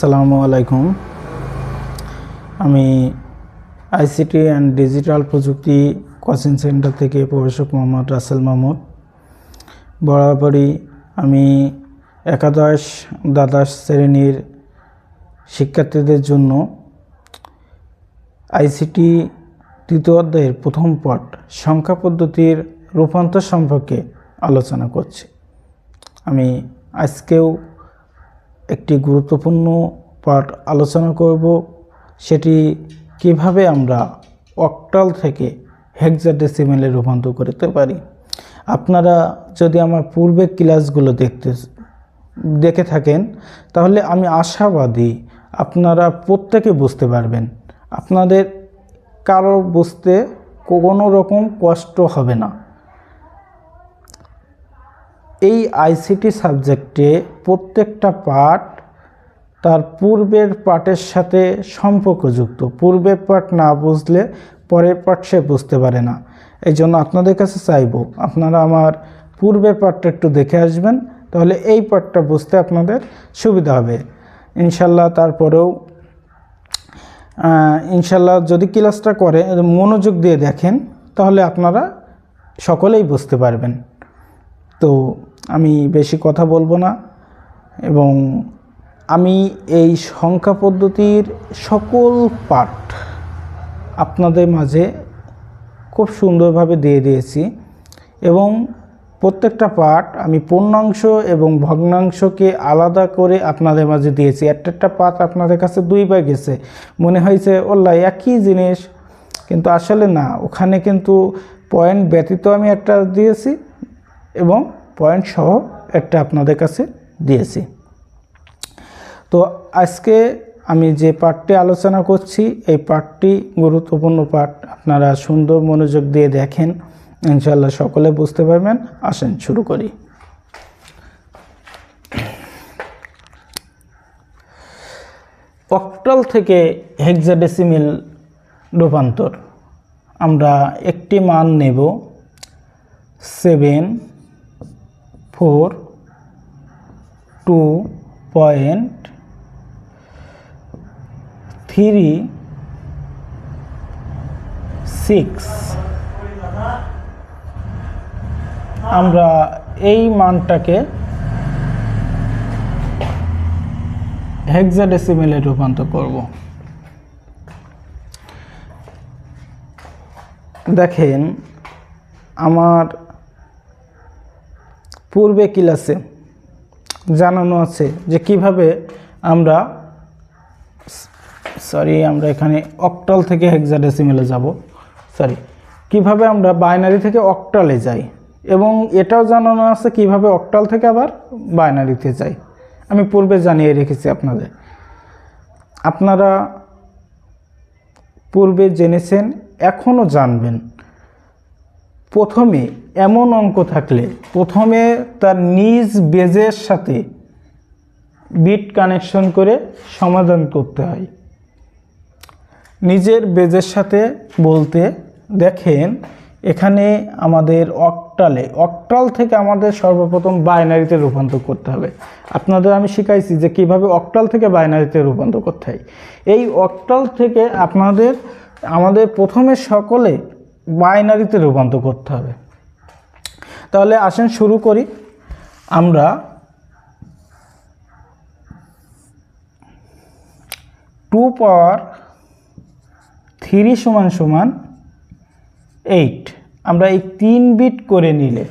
আসসালামু আলাইকুম। আমি আইসিটি অ্যান্ড ডিজিটাল প্রযুক্তি কোচিং সেন্টার থেকে প্রবেশক মোহাম্মদ রাসেল মাহমুদ। বরাবরই আমি একাদশ দ্বাদশ শ্রেণির শিক্ষার্থীদের জন্য আইসিটি তৃতীয় অধ্যায়ের প্রথম পাঠ সংখ্যা পদ্ধতির রূপান্তর সম্পর্কে আলোচনা করছি। আমি আজকেও একটি গুরুত্বপূর্ণ পাঠ আলোচনা করব। সেটি কীভাবে আমরা অক্টাল থেকে হেক্সাডেসিমেলে রূপান্তর করতে পারি? আপনারা যদি আমার পূর্বের ক্লাসগুলো দেখতে, দেখে থাকেন, তাহলে আমি আশাবাদী আপনারা প্রত্যেকে বুঝতে পারবেন। আপনাদের কারও বুঝতে কোনো রকম কষ্ট হবে না। এই আইসিটি সাবজেক্টে প্রত্যেকটা পাঠ তার পূর্বের পাঠের সাথে সম্পর্কযুক্ত। পূর্বের পাঠ না বুঝলে পরের পাঠ সে বুঝতে পারে না। এই জন্য আপনাদের কাছে চাইব, আপনারা আমার পূর্বের পাঠটা একটু দেখে আসবেন, তাহলে এই পাঠটা বুঝতে আপনাদের সুবিধা হবে। ইনশাল্লাহ তারপরেও ইনশাল্লাহ যদি ক্লাসটা করে, মনোযোগ দিয়ে দেখেন, তাহলে আপনারা সকলেই বুঝতে পারবেন। তো আমি বেশি কথা বলব না এবং আমি এই সংখ্যা পদ্ধতির সকল পাঠ আপনাদের মাঝে খুব সুন্দরভাবে দিয়ে দিয়েছি এবং প্রত্যেকটা পাঠ আমি পূর্ণাংশ এবং ভগ্নাংশকে আলাদা করে আপনাদের মাঝে দিয়েছি। একটা একটা পাঠ আপনাদের কাছে দুই দুইবার গেছে। মনে হয়েছে ওল্লা একই জিনিস। কিন্তু আসলে না, ওখানে কিন্তু পয়েন্ট ব্যতীত আমি একটা দিয়েছি এবং পয়েন্ট সহ একটা আপনাদের কাছে দিয়েছি। তো আজকে আমি যে পাঠটি আলোচনা করছি, এই পাঠটি গুরুত্বপূর্ণ পাঠ। আপনারা সুন্দর মনোযোগ দিয়ে দেখেন। ইনশাল্লাহ সকলে বুঝতে পারবেন। আসেন শুরু করি। অক্টাল থেকে হেক্সাডেসিমিল রূপান্তর। আমরা একটি মান নেব, seven four two point three, six. আমরা এই মানটাকে হেক্সাডেসিমেলে রূপান্তর করব। দেখেন, আমার পূর্বে ক্লাসে জানানো আছে যে কীভাবে আমরা সরি আমরা এখানে অক্টাল থেকে হেক্সাডেসিমেলে যাব। সরি কীভাবে আমরা বাইনারি থেকে অক্টালে যাই? এবং এটাও জানানো আছে কীভাবে অক্টাল থেকে আবার বাইনারিতে যাই। আমি পূর্বে জানিয়ে রেখেছি আপনাদের। আপনারা পূর্বে জেনেছেন, এখনও জানবেন। প্রথমে এমন অঙ্ক থাকলে, প্রথমে তার নিজ বেজের সাথে বিট কানেকশন করে সমাধান করতে হয়। নিজের বেজের সাথে বলতে দেখেন, এখানে আমাদের অক্টালে অক্টাল থেকে আমাদের সর্বপ্রথম বাইনারিতে রূপান্তর করতে হবে। আপনাদের আমি শিখাইছি যে কীভাবে অক্টাল থেকে বাইনারিতে রূপান্তর করতে হয়। এই অক্টাল থেকে আপনাদের, আমাদের প্রথমে সকলে বাইনারিতে রূপান্তর করতে হবে। তাহলে আসেন শুরু করি। আমরা টু পাওয়ার থ্রি সমান সমান এইট। আমরা এই তিন বিট করে নিলে,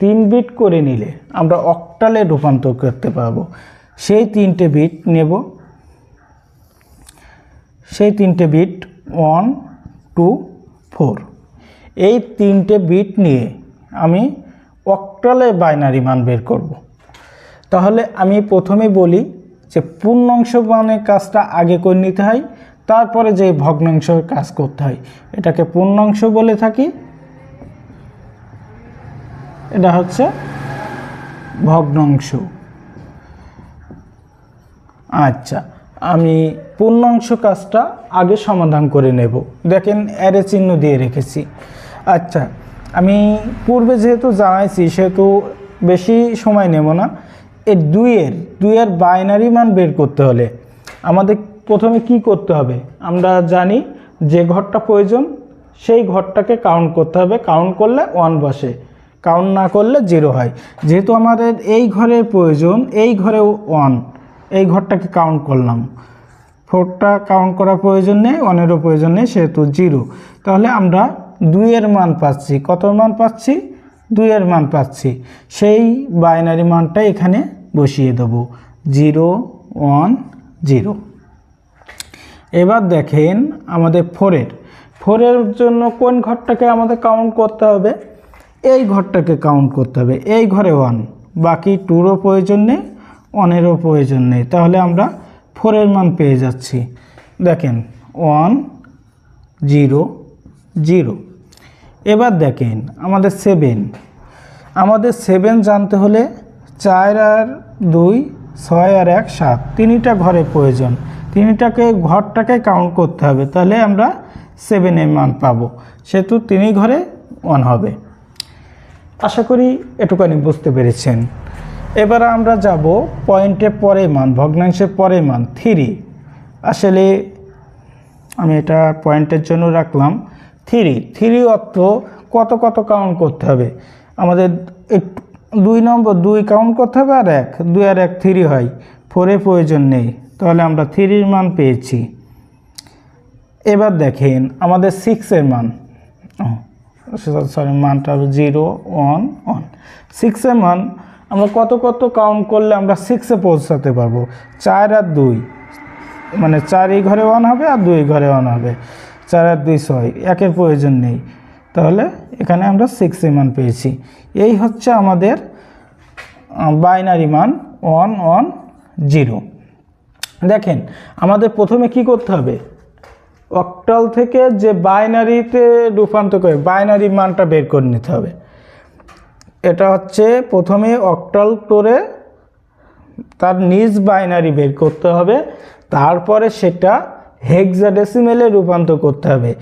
তিন বিট করে নিলে আমরা অক্টালে রূপান্তর করতে পারব। সেই তিনটে বিট নেব। সেই তিনটে বিট ওয়ান, টু, ফোর। এই তিনটে বিট নিয়ে আমি অক্টালে বাইনারি মান বের করব। তাহলে আমি প্রথমে বলি যে পূর্ণাংশ মানের কাজটা আগে করে নিতে হয়। তারপরে যে ভগ্নাংশের কাজ করতে হয়, এটাকে পূর্ণাংশ বলে থাকি। এটা হচ্ছে ভগ্নাংশ। আচ্ছা আমি পূর্ণাংশ কাজটা আগে সমাধান করে নেব। দেখেন অ্যারে চিহ্ন দিয়ে রেখেছি। আচ্ছা আমি পূর্বে যেহেতু জানাইছি, সেহেতু বেশি সময় নেব না। এর দুইয়ের দুইয়ের বাইনারি মান বের করতে হলে আমাদের প্রথমে কি করতে হবে? আমরা জানি যে ঘরটা প্রয়োজন, সেই ঘরটাকে কাউন্ট করতে হবে। কাউন্ট করলে ওয়ান বসে কাউন্ট না করলে জিরো হয়। যেহেতু আমাদের এই ঘরের প্রয়োজন, এই ঘরে ওয়ান এই ঘরটাকে কাউন্ট করলাম। ফোরটা কাউন্ট করার প্রয়োজন নেই ওয়ানেরও প্রয়োজন নেই, সেহেতু জিরো তাহলে আমরা দুইয়ের মান পাচ্ছি। কত মান পাচ্ছি? দুইয়ের মান পাচ্ছি। সেই বাইনারি মানটা এখানে বসিয়ে দেবো। জিরো ওয়ান জিরো এবার দেখেন আমাদের ফোরের। ফোরের জন্য কোন ঘরটাকে আমাদের কাউন্ট করতে হবে? এই ঘরটাকে কাউন্ট করতে হবে। এই ঘরে ওয়ান বাকি টুরও প্রয়োজন নেই ওয়ানেরও প্রয়োজন নেই। তাহলে আমরা ফোরের মান পেয়ে যাচ্ছি। দেখেন ওয়ান জিরো জিরো এবার দেখেন, আমাদের সেভেন আমাদের সেভেন জানতে হলে চার আর দুই, ছয় আর এক, সাত। তিনটা ঘরে প্রয়োজন। তিনটাকে, ঘরটাকে কাউন্ট করতে হবে। তাহলে আমরা সেভেনের মান পাবো। সেহেতু তিনি ঘরে ওয়ান হবে। আশা করি এটুকানি বুঝতে পেরেছেন। এবার আমরা যাব পয়েন্টের পরে মান, ভগ্নাংশের পরে মান থ্রি আসলে আমি এটা পয়েন্টের জন্য রাখলাম। থ্রি থ্রি অর্থ কত কত কাউন্ট করতে হবে? আমাদের দুই নম্বর, দুই কাউন্ট করতে হবে আর এক। দুই আর এক থ্রি হয়। ফোরে প্রয়োজন নেই। তাহলে আমরা থ্রির মান পেয়েছি। এবার দেখেন আমাদের সিক্সের মান। সরি মানটা জিরো, ওয়ান ওয়ান। সিক্সের মান আমরা কত কত কাউন্ট করলে আমরা সিক্সে পৌঁছাতে পারব? চার আর দুই। মানে চার এই ঘরে ওয়ান হবে আর দুই ঘরে ওয়ান হবে। চার আর দুই, ছয়। একের প্রয়োজন নেই। তাহলে এখানে আমরা সিক্স মান পেয়েছি। এই হচ্ছে আমাদের বাইনারি মান। One one zero. দেখেন, আমাদের প্রথমে কি করতে হবে? অক্টাল থেকে যে বাইনারিতে রূপান্তর করে, বাইনারি মানটা বের করে নিতে হবে। এটা হচ্ছে প্রথমে অক্টাল করে তার নিজ বাইনারি বের করতে হবে। তারপরে সেটা হেক্সাডেসিমেলে রূপান্তর করতে হবে।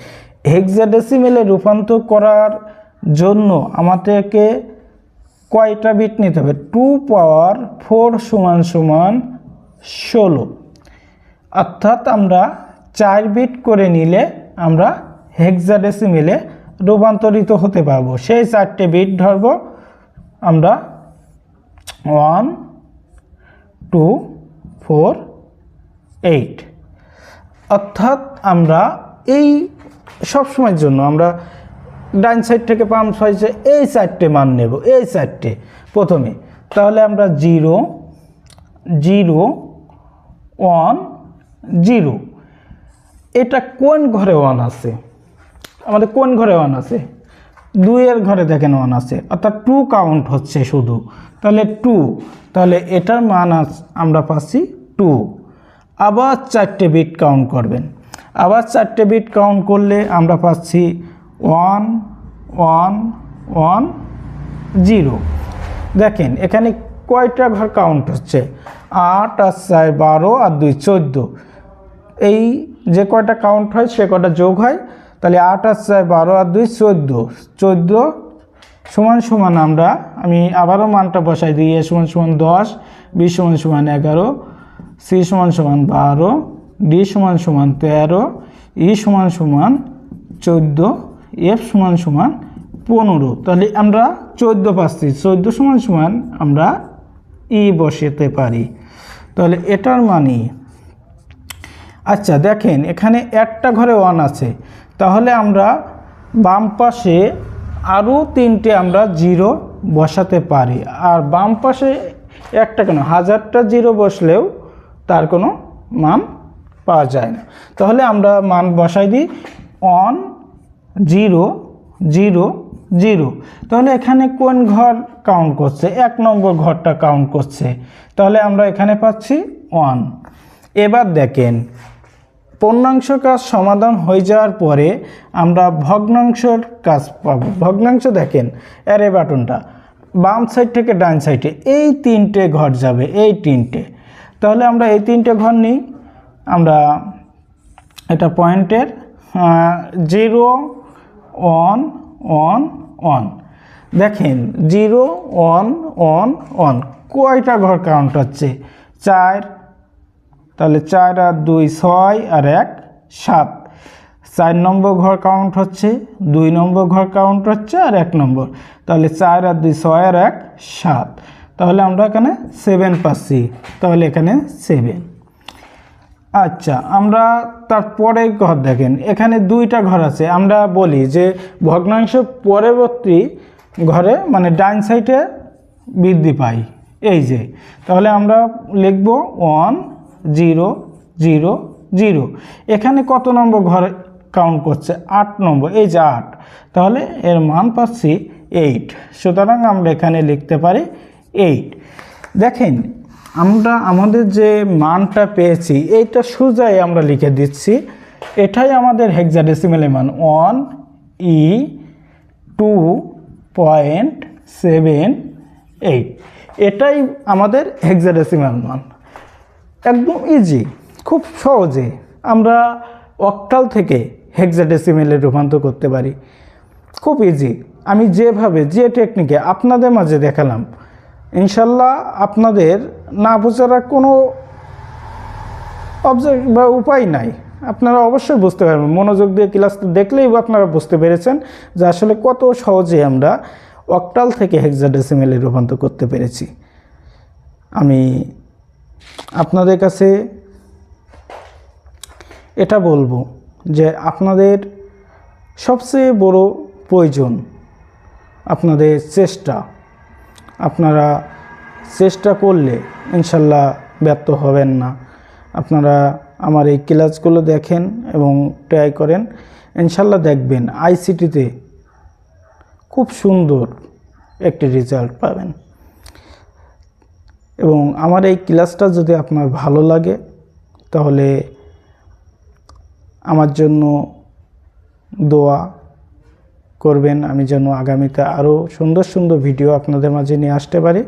হেক্সাডেসিমেলে রূপান্তর করার জন্য আমাদেরকে কয়টা বিট নিতে হবে? টু পাওয়ার ফোর সমান সমান ষোলো। অর্থাৎ আমরা চার বিট করে নিলে আমরা হেক্সাডেসিমেলে রূপান্তরিত হতে পারব। সেই চারটে বিট ধরব। আমরা ওয়ান টু ফোর এইট অর্থাৎ আমরা এই সব সময়ের জন্য আমরা ডাইন সাইড থেকে বাম সাইডে এই চারটে মান নেব, এই চারটে প্রথমে। তাহলে আমরা জিরো জিরো ওয়ান জিরো এটা কোন ঘরে ওয়ান আছে? আমাদের কোন ঘরে ওয়ান আছে? দুইয়ের ঘরে দেখেন ওয়ান আছে। অর্থাৎ টু কাউন্ট হচ্ছে শুধু। তাহলে টু তাহলে এটার মান আমরা পাচ্ছি টু আবার চারটে বিট কাউন্ট করবেন। আবার চারটে বিট কাউন্ট করলে আমরা পাচ্ছি ওয়ান ওয়ান ওয়ান, জিরো। দেখেন, এখানে কয়টা ঘর কাউন্ট হচ্ছে? আট আর চার বারো, আর দুই, চোদ্দ। এই যে কয়টা কাউন্ট হয়, সে কয়টা যোগ হয়? তাহলে আট আর চার বারো, আর দুই, চোদ্দ। চোদ্দ সমান সমান আমরা, আমি আবারও মানটা বসাই দিই, এ সমান সমান দশ, বি সমান সমান এগারো, সি সমান সমান বারো, ডি সমান সমান তেরো, ই সমান সমান চোদ্দ এফ সমান সমান পনেরো। তাহলে আমরা চোদ্দ পাচ্ছি। চোদ্দ সমান সমান আমরা ই বসাতে পারি। তাহলে এটার মানে আচ্ছা দেখেন এখানে একটা ঘরে ওয়ান আছে। তাহলে আমরা বাম পাশে আরও তিনটে আমরা জিরো বসাতে পারি। আর বাম পাশে একটা কেন? হাজারটা জিরো বসলেও তার কোনো মান পাওয়া যায় না। তাহলে আমরা মান বসাই দিই। One zero zero zero. তাহলে এখানে কোন ঘর কাউন্ট করছে? এক নম্বর ঘরটা কাউন্ট করছে। তাহলে আমরা এখানে পাচ্ছি ওয়ান এবার দেখেন, পূর্ণাংশ কাজ সমাধান হয়ে যাওয়ার পরে আমরা ভগ্নাংশর কাজ পাবো। ভগ্নাংশ দেখেন অ্যারে বাটনটা, বাম সাইড থেকে ডান সাইডে এই তিনটে ঘর যাবে, এই তিনটে। তাহলে আমরা এই তিনটে ঘর নিই। আমরা এটা পয়েন্টের জিরো ওয়ান ওয়ান ওয়ান দেখেন, জিরো ওয়ান ওয়ান ওয়ান কয়টা ঘর কাউন্ট হচ্ছে? চার, তাহলে চার আর দুই ছয় আর এক সাত। চার নম্বর ঘর কাউন্ট হচ্ছে, দুই নম্বর ঘর কাউন্ট হচ্ছে আর এক নম্বর। তাহলে চার আর দুই ছয় আর এক সাত। তাহলে আমরা এখানে সেভেন পাচ্ছি। তাহলে এখানে সেভেন আচ্ছা আমরা তারপরে ঘর দেখেন। এখানে দুইটা ঘর আছে। আমরা বলি যে ভগ্নাংশ পরবর্তী ঘরে মানে ডাইন সাইডে বৃদ্ধি পাই। এই যে, তাহলে আমরা লিখব ওয়ান, জিরো জিরো জিরো। এখানে কত নম্বর ঘর কাউন্ট করছে? আট নম্বর। এই যে আট। তাহলে এর মান পাচ্ছি এইট সুতরাং আমরা এখানে লিখতে পারি এইট দেখেন আমরা আমাদের যে মানটা পেয়েছি, এইটা সোজাই আমরা লিখে দিচ্ছি। এটাই আমাদের হেক্সাডেসিমেলের মান। One E two point seven eight এটাই আমাদের হেক্সাডেসিমাল মান। একদম ইজি খুব সহজে আমরা অক্টাল থেকে হেক্সাডেসিমেলে রূপান্তর করতে পারি। খুব ইজি আমি যেভাবে, যে টেকনিকে আপনাদের মাঝে দেখালাম ইনশাল্লাহ আপনাদের না বোঝার কোনো অবজেক্ট বা উপায় নাই। আপনারা অবশ্যই বুঝতে পারবেন। মনোযোগ দিয়ে ক্লাসটা দেখলেই আপনারা বুঝতে পেরেছেন যে আসলে কত সহজে আমরা অক্টাল থেকে হেক্সাডেসিমেলে রূপান্তর করতে পেরেছি। আমি আপনাদের কাছে এটা বলব যে আপনাদের সবচেয়ে বড় প্রয়োজন, আপনাদের চেষ্টা আপনারা চেষ্টা করলে ইনশাল্লাহ ব্যর্থ হবেন না। আপনারা আমার এই ক্লাসগুলো দেখেন এবং ট্রাই করেন। ইনশাল্লাহ দেখবেন আইসিটিতে খুব সুন্দর একটি রেজাল্ট পাবেন। এবং আমার এই ক্লাসটা যদি আপনার ভালো লাগে, তাহলে আমার জন্য দোয়া করবেন। আমি যেন আগামীতে আরও সুন্দর সুন্দর ভিডিও আপনাদের মাঝে নিয়ে আসতে পারি।